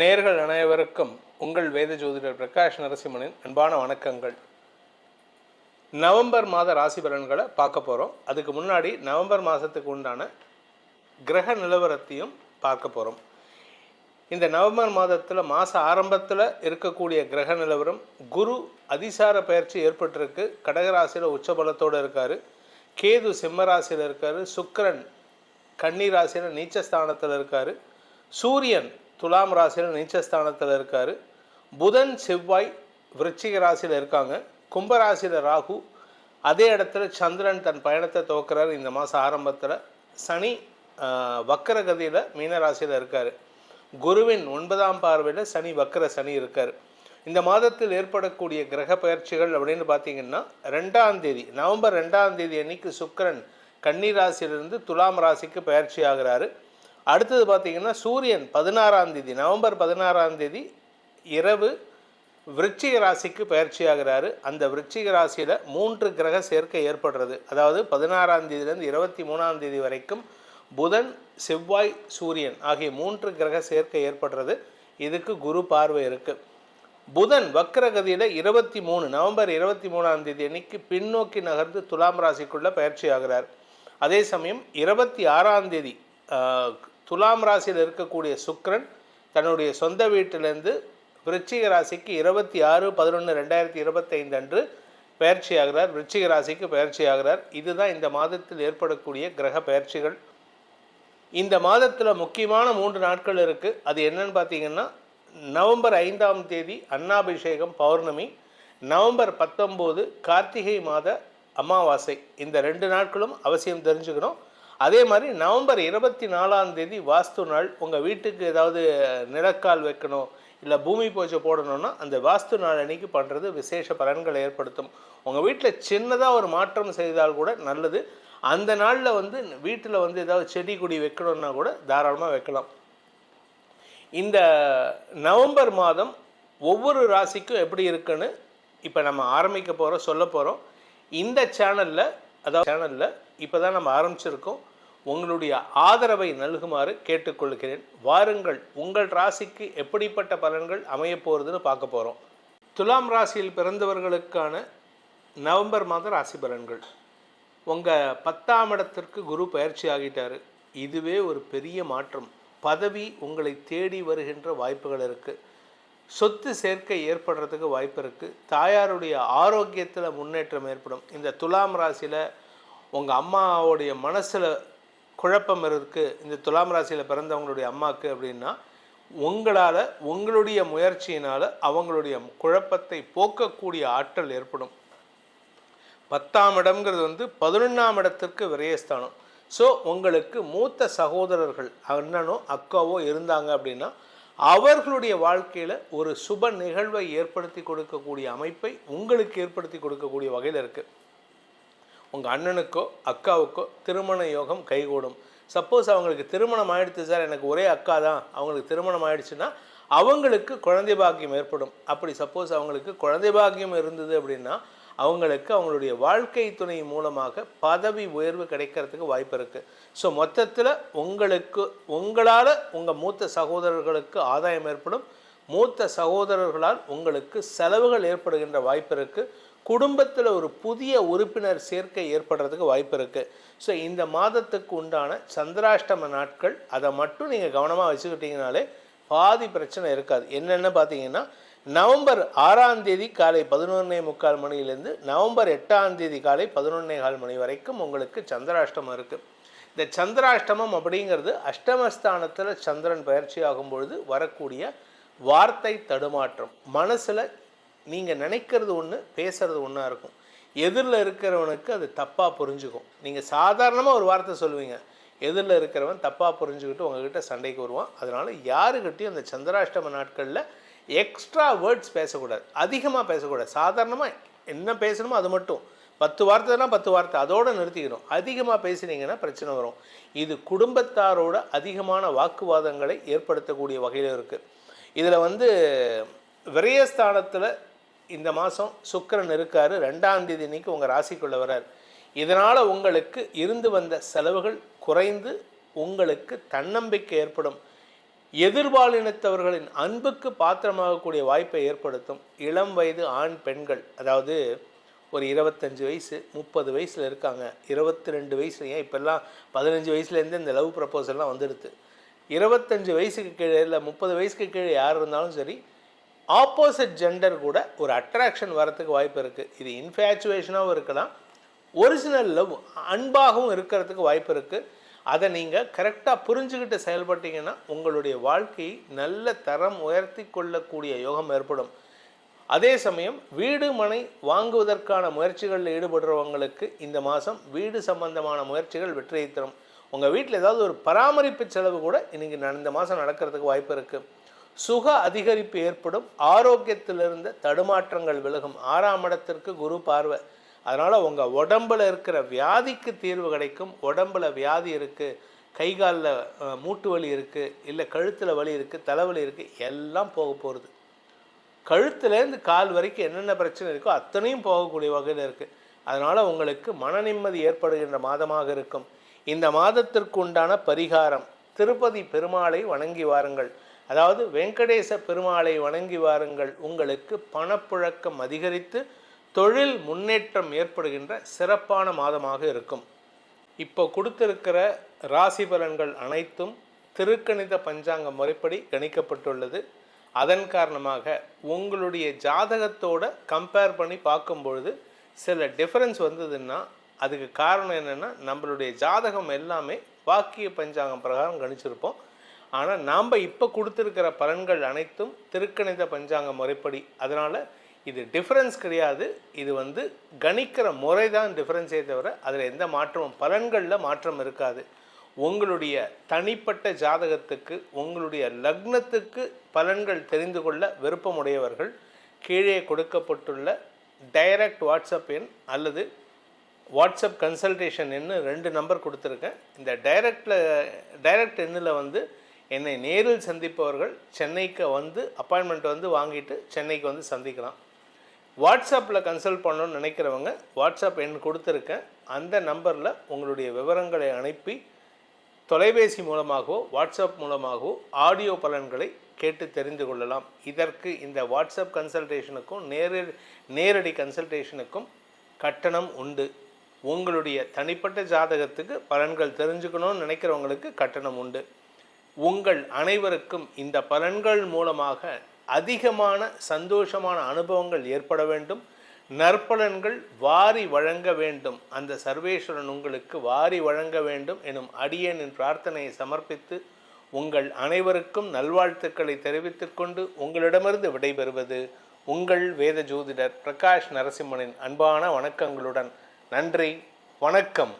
நேர்கள் அனைவருக்கும் உங்கள் வேத ஜோதிடர் பிரகாஷ் நரசிம்மனின் அன்பான வணக்கங்கள். நவம்பர் மாத ராசி பலன்களை பார்க்க போகிறோம் அதுக்கு முன்னாடி நவம்பர் மாதத்துக்கு உண்டான கிரக நிலவரத்தையும் பார்க்க போகிறோம் இந்த நவம்பர் மாதத்தில் மாத ஆரம்பத்தில் இருக்கக்கூடிய கிரக நிலவரம் குரு அதிசார பயிற்சி ஏற்பட்டிருக்கு. கடகராசியில் உச்சபலத்தோடு இருக்கார். கேது சிம்மராசியில் இருக்கார். சுக்கிரன் கன்னி ராசியில் நீச்சஸ்தானத்தில் இருக்கார். சூரியன் துலாம் ராசியில் நீச்சஸ்தானத்தில் இருக்கார். புதன் செவ்வாய் விருச்சிக ராசியில் இருக்காங்க. கும்பராசியில் ராகு அதே இடத்துல சந்திரன் தன் பயணத்தை துவக்கிறார் இந்த மாதம் ஆரம்பத்தில். சனி வக்கரகதியில் மீனராசியில் இருக்கார். குருவின் ஒன்பதாம் பார்வையில் சனி வக்கர சனி இருக்கார். இந்த மாதத்தில் ஏற்படக்கூடிய கிரக பயிற்சிகள் அப்படின்னு பார்த்தீங்கன்னா ரெண்டாம் தேதி நவம்பர் ரெண்டாம் தேதி அன்னைக்கு சுக்கரன் கன்னி ராசியிலிருந்து துலாம் ராசிக்கு பயிற்சி ஆகிறாரு. அடுத்தது பார்த்தீங்கன்னா சூரியன் பதினாறாம் தேதி நவம்பர் பதினாறாம் தேதி இரவு விருச்சிக ராசிக்கு பயிற்சி ஆகிறாரு அந்த விருச்சிக ராசியில் மூன்று கிரக சேர்க்கை ஏற்படுறது. அதாவது பதினாறாம் தேதியிலேருந்து இருபத்தி மூணாம் தேதி வரைக்கும் புதன் செவ்வாய் சூரியன் ஆகிய மூன்று கிரக சேர்க்கை ஏற்படுறது. இதுக்கு குரு பார்வை இருக்குது புதன் வக்ரகதியில் இருபத்தி மூணு நவம்பர் இருபத்தி மூணாம் தேதி அன்னைக்கு பின்னோக்கி நகர்ந்து துலாம் ராசிக்குள்ளே பயிற்சி ஆகிறார் அதே சமயம் இருபத்தி ஆறாம் தேதி துலாம் ராசியில் இருக்கக்கூடிய சுக்ரன் தன்னுடைய சொந்த வீட்டிலேருந்து விருச்சிக ராசிக்கு இருபத்தி ஆறு பதினொன்று ரெண்டாயிரத்தி இருபத்தைந்து அன்று பயிற்சியாகிறார் விருச்சிக ராசிக்கு பயிற்சி ஆகிறார். இதுதான் இந்த மாதத்தில் ஏற்படக்கூடிய கிரக பயிற்சிகள். இந்த மாதத்தில் முக்கியமான மூன்று நாட்கள் இருக்குது அது என்னன்னு பார்த்தீங்கன்னா நவம்பர் ஐந்தாம் தேதி அன்னாபிஷேகம் பௌர்ணமி நவம்பர் பத்தொம்போது கார்த்திகை மாத அமாவாசை. இந்த ரெண்டு நாட்களும் அவசியம் தெரிஞ்சுக்கணும். அதே மாதிரி நவம்பர் இருபத்தி நாலாம் தேதி வாஸ்து நாள் உங்கள் வீட்டுக்கு ஏதாவது நிலக்கால் வைக்கணும் இல்லை பூமி பூஜை போடணும்னா அந்த வாஸ்து நாள் அன்னைக்கு பண்ணுறது விசேஷ பலன்களை ஏற்படுத்தும். உங்கள் வீட்டில் சின்னதாக ஒரு மாற்றம் செய்தால் கூட நல்லது. அந்த நாளில் வந்து வீட்டில் வந்து ஏதாவது செடி கொடி வைக்கணும்னா கூட தாராளமாக வைக்கலாம். இந்த நவம்பர் மாதம் ஒவ்வொரு ராசிக்கும் எப்படி இருக்குன்னு இப்போ நம்ம ஆரம்பிக்க போகிறோம் சொல்ல போகிறோம் இந்த சேனலில் அதாவது சேனலில் இப்போ தான் நம்ம ஆரம்பிச்சிருக்கோம். உங்களுடைய ஆதரவை நல்குமாறு கேட்டுக்கொள்கிறேன். வாருங்கள் உங்கள் ராசிக்கு எப்படிப்பட்ட பலன்கள் அமையப்போகிறதுன்னு பார்க்க போகிறோம் துலாம் ராசியில் பிறந்தவர்களுக்கான நவம்பர் மாத ராசி பலன்கள். உங்கள் பத்தாம் இடத்திற்கு குரு பயிற்சி ஆகிட்டாரு. இதுவே ஒரு பெரிய மாற்றம். பதவி உங்களை தேடி வருகின்ற வாய்ப்புகள் இருக்குது சொத்து சேர்க்கை ஏற்படுறதுக்கு வாய்ப்பு இருக்குது தாயாருடைய ஆரோக்கியத்தில் முன்னேற்றம் ஏற்படும். இந்த துலாம் ராசியில் உங்கள் அம்மாவுடைய மனசில் குழப்பம் இருக்குது இந்த துலாம் ராசியில் பிறந்தவங்களுடைய அம்மாவுக்கு அப்படின்னா உங்களால் உங்களுடைய முயற்சியினால் அவங்களுடைய குழப்பத்தை போக்கக்கூடிய ஆற்றல் ஏற்படும். பத்தாம் இடம்ங்கிறது வந்து பதினொன்றாம் இடத்திற்கு விரயஸ்தானம். ஸோ உங்களுக்கு மூத்த சகோதரர்கள் அண்ணனோ அக்காவோ இருந்தாங்க அப்படின்னா அவர்களுடைய வாழ்க்கையில் ஒரு சுப நிகழ்வை ஏற்படுத்தி கொடுக்கக்கூடிய அமைப்பை உங்களுக்கு ஏற்படுத்தி கொடுக்கக்கூடிய வகையில் இருக்குது உங்கள் அண்ணனுக்கோ அக்காவுக்கோ திருமண யோகம் கைகூடும். சப்போஸ் அவங்களுக்கு திருமணம் ஆயிடுச்சு சார் எனக்கு ஒரே அக்கா தான். அவங்களுக்கு திருமணம் ஆயிடுச்சுன்னா அவங்களுக்கு குழந்தை பாக்கியம் ஏற்படும். அப்படி சப்போஸ் அவங்களுக்கு குழந்தை பாக்கியம் இருந்தது அப்படின்னா அவங்களுக்கு அவங்களுடைய வாழ்க்கை துணை மூலமாக பதவி உயர்வு கிடைக்கிறதுக்கு வாய்ப்பு இருக்குது ஸோ மொத்தத்தில் உங்களுக்கு உங்களால் உங்கள் மூத்த சகோதரர்களுக்கு ஆதாயம் ஏற்படும். மூத்த சகோதரர்களால் உங்களுக்கு செலவுகள் ஏற்படுகின்ற வாய்ப்பு இருக்குது குடும்பத்தில் ஒரு புதிய உறுப்பினர் சேர்க்கை ஏற்படுறதுக்கு வாய்ப்பு இருக்குது ஸோ இந்த மாதத்துக்கு உண்டான சந்திராஷ்டம நாட்கள் அதை மட்டும் நீங்கள் கவனமாக வச்சுக்கிட்டீங்கனாலே பாதி பிரச்சனை இருக்காது. என்னென்ன பார்த்தீங்கன்னா நவம்பர் ஆறாம் தேதி காலை பதினொன்னே முக்கால் மணியிலேருந்து நவம்பர் எட்டாம் தேதி காலை பதினொன்னே கால் மணி வரைக்கும் உங்களுக்கு சந்திராஷ்டமம் இருக்குது இந்த சந்திராஷ்டமம் அப்படிங்கிறது அஷ்டமஸ்தானத்தில் சந்திரன் பயிற்சி ஆகும் பொழுது வரக்கூடிய வார்த்தை தடுமாற்றம். மனசில் நீங்கள் நினைக்கிறது ஒன்று பேசுகிறது ஒன்றா இருக்கும். எதிரில் இருக்கிறவனுக்கு அது தப்பாக புரிஞ்சுக்கும். நீங்கள் சாதாரணமாக ஒரு வார்த்தை சொல்லுவீங்க. எதிரில் இருக்கிறவன் தப்பாக புரிஞ்சுக்கிட்டு உங்ககிட்ட சண்டைக்கு வருவான். அதனால் யாருக்கிட்டையும் அந்த சந்திராஷ்டம நாட்களில் எக்ஸ்ட்ரா வேர்ட்ஸ் பேசக்கூடாது. அதிகமாக பேசக்கூடாது. சாதாரணமாக என்ன பேசணுமோ அது மட்டும். பத்து வார்த்தைனா பத்து வார்த்தை. அதோடு நிறுத்திக்கணும். அதிகமாக பேசினீங்கன்னா பிரச்சனை வரும். இது குடும்பத்தாரோட அதிகமான வாக்குவாதங்களை ஏற்படுத்தக்கூடிய வகையில் இருக்குது இதில் வந்து விரயஸ்தானத்தில் இந்த மாதம் சுக்கரன் இருக்கார் ரெண்டாம் தேதி அன்னைக்கு உங்கள் ராசிக்குள்ளே வரார். இதனால் உங்களுக்கு இருந்து வந்த செலவுகள் குறைந்து உங்களுக்கு தன்னம்பிக்கை ஏற்படும். எதிர்பாலினத்தவர்களின் அன்புக்கு பாத்திரமாகக்கூடிய வாய்ப்பை ஏற்படுத்தும். இளம் வயது ஆண் பெண்கள் அதாவது ஒரு இருபத்தஞ்சு வயசு முப்பது வயசில் இருக்காங்க. இருபத்தி ரெண்டு வயசு இப்போல்லாம் பதினஞ்சு வயசுலேருந்து இந்த லவ் ப்ரப்போசல்லாம் வந்துடுது. இருபத்தஞ்சு வயசுக்கு கீழே இல்லை முப்பது வயசுக்கு கீழே யார் இருந்தாலும் சரி ஆப்போசிட் ஜெண்டர் கூட ஒரு அட்ராக்ஷன் வரத்துக்கு வாய்ப்பு இருக்குது இது இன்ஃபேச்சுவேஷனாகவும் இருக்கலாம். ஒரிஜினல் லவ் அன்பாகவும் இருக்கிறதுக்கு வாய்ப்பு இருக்குது அதை நீங்கள் கரெக்டாக புரிஞ்சுக்கிட்டு செயல்பட்டீங்கன்னா உங்களுடைய வாழ்க்கையை நல்ல தரம் உயர்த்தி கொள்ளக்கூடிய யோகம் ஏற்படும். அதே சமயம் வீடு மனை வாங்குவதற்கான முயற்சிகளில் ஈடுபடுறவங்களுக்கு இந்த மாதம் வீடு சம்பந்தமான முயற்சிகள் வெற்றியை தரும். உங்கள் வீட்டில் ஏதாவது ஒரு பராமரிப்பு செலவு கூட இன்றைக்கி இந்த மாதம் நடக்கிறதுக்கு வாய்ப்பு இருக்குது சுக அதிகரிப்பு ஏற்படும். ஆரோக்கியத்திலிருந்து தடுமாற்றங்கள் விலகும். ஆறாம் இடத்திற்கு குரு பார்வை. அதனால் உங்கள் உடம்பில் இருக்கிற வியாதிக்கு தீர்வு கிடைக்கும். உடம்பில் வியாதி இருக்குது கை காலில் மூட்டு வலி இருக்குது இல்லை கழுத்தில் வலி இருக்குது தலைவலி இருக்குது எல்லாம் போக போகிறது கழுத்துலேருந்து கால் வரைக்கும் என்னென்ன பிரச்சனை இருக்கோ அத்தனையும் போகக்கூடிய வகையில் இருக்குது அதனால் உங்களுக்கு மன நிம்மதி ஏற்படுகின்ற மாதமாக இருக்கும். இந்த மாதத்திற்கு உண்டான பரிகாரம் திருப்பதி பெருமாளை வணங்கி வாருங்கள். அதாவது வெங்கடேச பெருமாளை வணங்கி வாருங்கள். உங்களுக்கு பணப்புழக்கம் அதிகரித்து தொழில் முன்னேற்றம் ஏற்படுகின்ற சிறப்பான மாதமாக இருக்கும். இப்போ கொடுத்திருக்கிற ராசி பலன்கள் அனைத்தும் திருக்கணித பஞ்சாங்க முறைப்படி கணிக்கப்பட்டுள்ளது. அதன் காரணமாக உங்களுடைய ஜாதகத்தோட கம்பேர் பண்ணி பார்க்கும் பொழுது சில டிஃப்ரென்ஸ் வந்ததுன்னா அதுக்கு காரணம் என்னென்னா நம்மளுடைய ஜாதகம் எல்லாமே வாக்கிய பஞ்சாங்கம் பிரகாரம் கணிச்சிருப்போம். ஆனால் நாம் இப்போ கொடுத்துருக்கிற பலன்கள் அனைத்தும் திருக்கணித பஞ்சாங்க முறைப்படி. அதனால் இது டிஃப்ரென்ஸ் கிடையாது. இது வந்து கணிக்கிற முறை தான் டிஃப்ரென்ஸே தவிர அதில் எந்த மாற்றமும் பலன்களில் மாற்றம் இருக்காது. உங்களுடைய தனிப்பட்ட ஜாதகத்துக்கு உங்களுடைய லக்னத்துக்கு பலன்கள் தெரிந்து கொள்ள விருப்பமுடையவர்கள் கீழே கொடுக்கப்பட்டுள்ள டைரக்ட் வாட்ஸ்அப் எண் அல்லது வாட்ஸ்அப் கன்சல்டேஷன் எண்ணு ரெண்டு நம்பர் கொடுத்துருக்கேன். இந்த டைரக்டில் டைரக்ட் எண்ணில் வந்து என்னை நேரில் சந்திப்பவர்கள் சென்னைக்கு வந்து அப்பாயின்மெண்ட் வந்து வாங்கிட்டு சென்னைக்கு வந்து சந்திக்கலாம். வாட்ஸ்அப்பில் கன்சல்ட் பண்ணணும்னு நினைக்கிறவங்க வாட்ஸ்அப் எண் கொடுத்துருக்கேன். அந்த நம்பரில் உங்களுடைய விவரங்களை அனுப்பி தொலைபேசி மூலமாகவோ வாட்ஸ்அப் மூலமாகவோ ஆடியோ பலன்களை கேட்டு தெரிந்து கொள்ளலாம். இதற்கு இந்த வாட்ஸ்அப் கன்சல்டேஷனுக்கும் நேரடி நேரடி கன்சல்டேஷனுக்கும் கட்டணம் உண்டு. உங்களுடைய தனிப்பட்ட ஜாதகத்துக்கு பலன்கள் தெரிஞ்சுக்கணும்னு நினைக்கிறவங்களுக்கு கட்டணம் உண்டு. உங்கள் அனைவருக்கும் இந்த பலன்கள் மூலமாக அதிகமான சந்தோஷமான அனுபவங்கள் ஏற்பட வேண்டும். நற்பலன்கள் வாரி வழங்க வேண்டும். அந்த சர்வேஸ்வரன் உங்களுக்கு வாரி வழங்க வேண்டும் எனும் அடியனின் பிரார்த்தனையை சமர்ப்பித்து உங்கள் அனைவருக்கும் நல்வாழ்த்துக்களை தெரிவித்துக்கொண்டு உங்களிடமிருந்து விடைபெறுவது உங்கள் வேத ஜோதிடர் பிரகாஷ் நரசிம்மனின் அன்பான வணக்கங்களுடன் நன்றி வணக்கம்.